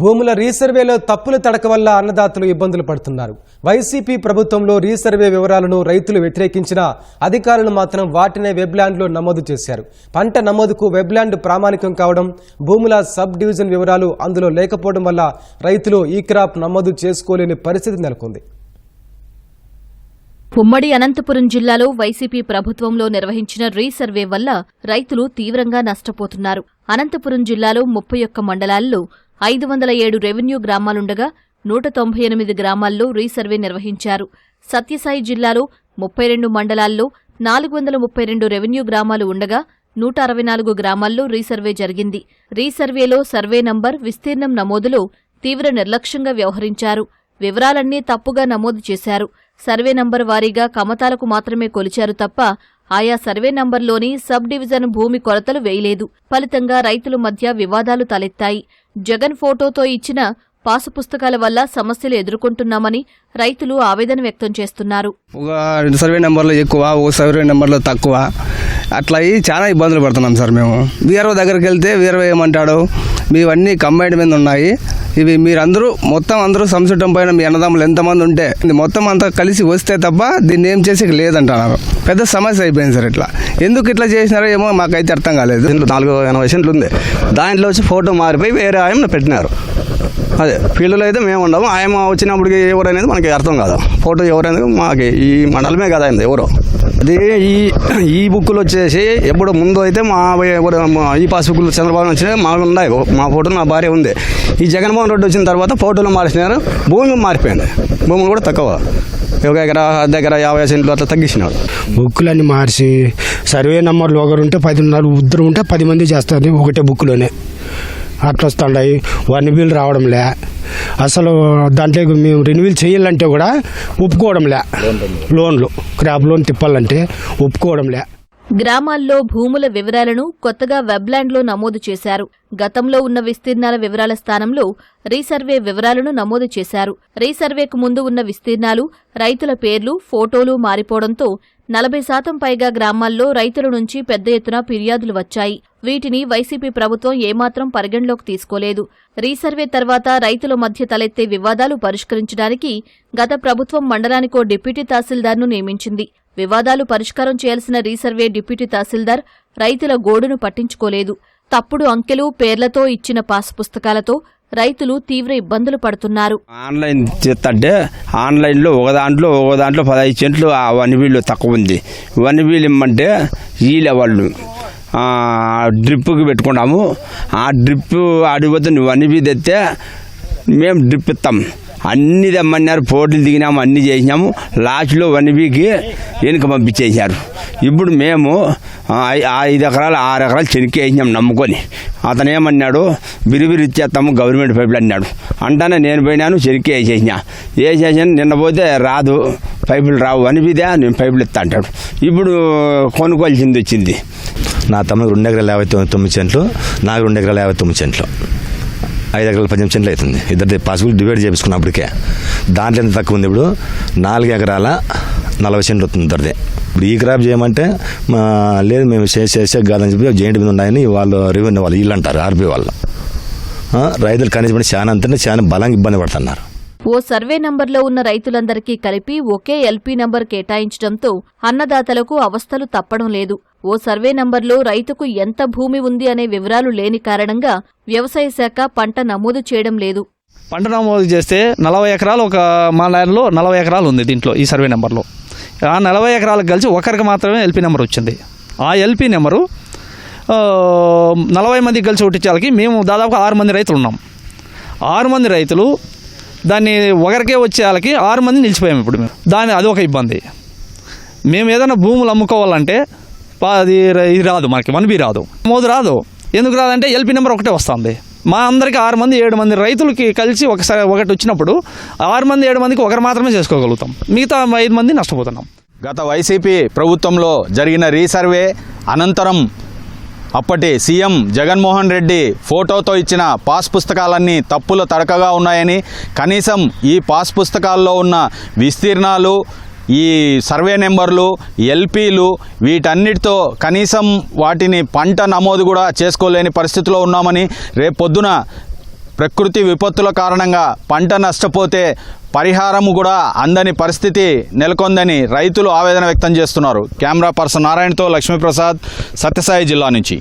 భూముల రీసర్వేలో తప్పుల తడక వల్ల అన్నదాతలు ఇబ్బందులు పడుతున్నారు. వైసీపీ ప్రభుత్వంలో రీసర్వే వివరాలను రైతులు వ్యతిరేకించినా అధికారులు మాత్రం వాటినే వెబ్ల్యాండ్లో నమోదు చేశారు. పంట నమోదుకు వెబ్ల్యాండ్ ప్రామాణికం కావడం భూముల సబ్ డివిజన్ వివరాలు అందులో లేకపోవడం వల్ల రైతులు ఈ క్రాప్ నమోదు చేసుకోలేని పరిస్థితి నెలకొంది. ఉమ్మడి అనంతపురం జిల్లాలో వైసీపీ ప్రభుత్వంలో నిర్వహించిన రీసర్వే వల్ల రైతులు తీవ్రంగా నష్టపోతున్నారు. అనంతపురం జిల్లాలో ముప్పై ఒక్క మండలాల్లో ఐదు వందల ఏడు రెవెన్యూ గ్రామాలుండగా నూట తొంభై ఎనిమిది గ్రామాల్లో రీసర్వే నిర్వహించారు. సత్యసాయి జిల్లాలో ముప్పై రెండు మండలాల్లో నాలుగు వందల ముప్పై రెండు రెవెన్యూ గ్రామాలు ఉండగా నూట అరవై నాలుగు గ్రామాల్లో రీసర్వే జరిగింది. రీసర్వేలో సర్వే నంబర్ విస్తీర్ణం నమోదులో తీవ్ర నిర్లక్ష్యంగా వ్యవహరించారు. వివరాలన్నీ తప్పుగా నమోదు చేశారు. సర్వే నంబర్ వారీగా కమతాలకు మాత్రమే కొలిచారు తప్ప ఆయా సర్వే నంబర్లోని సబ్ డివిజన్ భూమి కొలతలు వేయలేదు. ఫలితంగా రైతుల మధ్య వివాదాలు తలెత్తాయి. జగన్ ఫోటోతో ఇచ్చిన పాసు పుస్తకాల వల్ల సమస్యలు ఎదుర్కొంటున్నామని రైతులు ఆవేదన వ్యక్తం చేస్తున్నారు. రెండు సర్వే నెంబర్లు ఎక్కువ ఓ సర్వే నెంబర్లు తక్కువ. అట్లా అయ్యి చాలా ఇబ్బందులు పడుతున్నాం సార్ మేము. వీఆర్ఓ దగ్గరికి వెళ్తే వీఆర్ఓ ఏమంటాడు? మీవన్నీ కంబైండ్ మీద ఉన్నాయి. ఇవి మీరందరూ మొత్తం అందరూ సంసుటం పైన మీ అన్నదమ్ములు ఎంతమంది ఉంటే ఇది మొత్తం అంతా కలిసి వస్తే తప్ప దీన్ని ఏం చేసి లేదంటున్నారు. పెద్ద సమస్య అయిపోయింది సార్ ఇట్లా. ఎందుకు ఇట్లా చేసినారో ఏమో మాకైతే అర్థం కాలేదు. దీంట్లో నాలుగు ఎనభై సెంట్లు ఉంది. దాంట్లో వచ్చి ఫోటో మారిపోయి వేరే ఆయన పెట్టినారు. అదే ఫీల్డ్లో అయితే మేము ఉండము. ఆయన వచ్చినప్పటికి ఎవరనేది మనకి అర్థం కాదు. ఫోటో ఎవరనేది మాకు ఈ మండలమే కదా ఆయన ఎవరో. అది ఈ ఈ బుక్కులు వచ్చేసి ఎప్పుడు ముందు అయితే మా ఈ పాస్ బుక్లు చంద్రబాబు వచ్చినాయి మాకు ఉన్నాయి. మా ఫోటో నా భార్య ఉంది. ఈ జగన్మోహన్ రెడ్డి వచ్చిన తర్వాత ఫోటోలు మార్చినారు భూమి మారిపోయింది. భూములు కూడా తక్కువ. ఒక ఎకరా దగ్గర యాభై సెంట్లు అట్లా తగ్గించినాడు బుక్కులన్నీ మార్చి సర్వే నెంబర్లు ఒకరు ఉంటే పదిన్నర ఉన్నారు ఇద్దరు ఉంటే పది మంది చేస్తుంది ఒకటే బుక్లోనే అట్లా వస్తుండాయి. వన్ వీల్ రావడంలే అసలు దాంట్లో మేము రెన్యువల్ చేయాలంటే కూడా ఒప్పుకోవడంలే లోన్లు క్రాప్ లోన్ తిప్పాలంటే ఒప్పుకోవడంలే గ్రామాల్లో భూముల వివరాలను కొత్తగా వెబ్లాండ్లో నమోదు చేశారు. గతంలో ఉన్న విస్తీర్ణాల వివరాల స్థానంలో రీసర్వే వివరాలను నమోదు చేశారు. రీసర్వేకు ముందు ఉన్న విస్తీర్ణాలు రైతుల పేర్లు ఫోటోలు మారిపోవడంతో నలభై శాతం పైగా గ్రామాల్లో రైతుల నుంచి పెద్ద ఎత్తున ఫిర్యాదులు వచ్చాయి. వీటిని వైసీపీ ప్రభుత్వం ఏమాత్రం పరిగణలోకి తీసుకోలేదు. రీసర్వే తర్వాత రైతుల మధ్య తలెత్తే వివాదాలు పరిష్కరించడానికి గత ప్రభుత్వం మండలానికో డిప్యూటీ తహసీల్దార్ను నియమించింది. వివాదాలు పరిష్కారం చేయాల్సిన రీసర్వే డిప్యూటీ తహసీల్దార్ రైతుల గోడును పట్టించుకోలేదు. తప్పుడు అంకెలు పేర్లతో ఇచ్చిన పాస్ పుస్తకాలతో రైతులు తీవ్ర ఇబ్బందులు పడుతున్నారు. ఆన్లైన్ చేస్తుంటే ఆన్లైన్లో ఒక దాంట్లో ఒక దాంట్లో పదహైదు సెంట్లు ఆ వన్ వీళ్ళు తక్కువ ఉంది. వన్ వీల్ ఇమ్మంటే ఈ వాళ్ళు డ్రిప్పుకి డ్రిప్కి పెట్టుకున్నాము. ఆ డ్రిప్ అడిగిపోతే నువ్వు వన్ వీల్ తెస్తే మేము డ్రిప్ ఇస్తాం అన్ని తెమ్మన్నారు పోటీలు దిగినాము అన్ని చేసినాము. లాస్ట్లో వన్ వీక్కి వెనుక పంపించేశారు. ఇప్పుడు మేము ఐదు ఎకరాలు ఆరు ఎకరాలు చెనిక్కి వేసినాం నమ్ముకొని. అతను ఏమన్నాడు బిరిబిరి ఇచ్చేస్తాము గవర్నమెంట్ పైపులు అన్నాడు. అంటానే నేను పోయినాను చెనిక్కి వేసేసినా. వేసేసాను నిన్న పోతే రాదు పైపులు రావు అనిపిదే నేను పైపులు ఇస్తా అంటాడు. ఇప్పుడు కొనుక్కోవాల్సింది వచ్చింది. నా తమ్ముడు రెండు ఎకరాల యాభై తొమ్మిది తొమ్మిది సెంట్లు నాకు రెండు ఎకరాల యాభై తొమ్మిది సెంట్లు. ఐదు ఎకరాల పద్దెనిమిది సెంట్లు అవుతుంది. ఇద్దరిది పాసిబుల్ డివైడ్ చేపించుకున్నప్పటికే. దాంట్లో ఎంత తక్కువ ఉంది ఇప్పుడు? నాలుగు ఎకరాల నలభై సెంట్లు వస్తుంది ఇద్దరిది. ఇప్పుడు ఈ క్రాప్ చేయమంటే మా లేదు మేము చేసే చేసే కాదని చెప్పి జైంట్ మీద ఉన్నాయని వాళ్ళు రెవెన్యూ వాళ్ళు వీళ్ళు అంటారు ఆర్బీ వాళ్ళు. రైతులు కనీసం చాలా అంతే చాలా బలంగా ఇబ్బంది పడుతున్నారు. ఓ సర్వే నంబర్లో ఉన్న రైతులందరికీ కలిపి ఒకే ఎల్పీ నంబర్ కేటాయించడంతో అన్నదాతలకు అవస్థలు తప్పడం లేదు. ఓ సర్వే నంబర్లో రైతుకు ఎంత భూమి ఉంది అనే వివరాలు లేని కారణంగా వ్యవసాయ శాఖ పంట నమోదు చేయడం లేదు. పంట నమోదు చేస్తే నలభై ఎకరాలు ఒక మా లైన్లో నలభై ఎకరాలు ఉంది దీంట్లో ఈ సర్వే నెంబర్లో. ఆ నలభై ఎకరాలకు కలిసి ఒకరికి మాత్రమే ఎల్పీ నెంబర్ వచ్చింది. ఆ ఎల్పీ నెంబరు నలభై మందికి కలిసి ఒట్టించాలకి మేము దాదాపు ఆరు మంది రైతులు ఉన్నాం. ఆరు మంది రైతులు దాన్ని ఒకరికే వచ్చేయాలకి ఆరు మంది నిలిచిపోయాము ఇప్పుడు మేము. దాని అదొక ఇబ్బంది. మేము ఏదైనా భూములు అమ్ముకోవాలంటే అది ఇది రాదు మనకి వన్ బి రాదు. మోదు రాదు. ఎందుకు రాదంటే ఎల్పీ నెంబర్ ఒకటే వస్తుంది. మా అందరికి ఆరు మంది ఏడు మంది రైతులకి కలిసి ఒకసారి ఒకటి వచ్చినప్పుడు ఆరు మంది ఏడు మందికి ఒకరు మాత్రమే చేసుకోగలుగుతాం. మిగతా ఐదు మంది నష్టపోతున్నాం. గత వైసీపీ ప్రభుత్వంలో జరిగిన రీసర్వే అనంతరం అప్పటి సీఎం జగన్మోహన్ రెడ్డి ఫోటోతో ఇచ్చిన పాస్ పుస్తకాలన్నీ తప్పుల తడకగా ఉన్నాయని కనీసం ఈ పాస్ పుస్తకాల్లో ఉన్న విస్తీర్ణాలు ఈ సర్వే నెంబర్లు ఎల్పీలు వీటన్నిటితో కనీసం వాటిని పంట నమోదు కూడా చేసుకోలేని పరిస్థితిలో ఉన్నామని రేపు పొద్దున ప్రకృతి విపత్తుల కారణంగా పంట నష్టపోతే పరిహారం కూడా అందని పరిస్థితి నెలకొందని రైతులు ఆవేదన వ్యక్తం చేస్తున్నారు. కెమెరా పర్సన్ నారాయణతో లక్ష్మీప్రసాద్ సత్యసాయి జిల్లా నుంచి.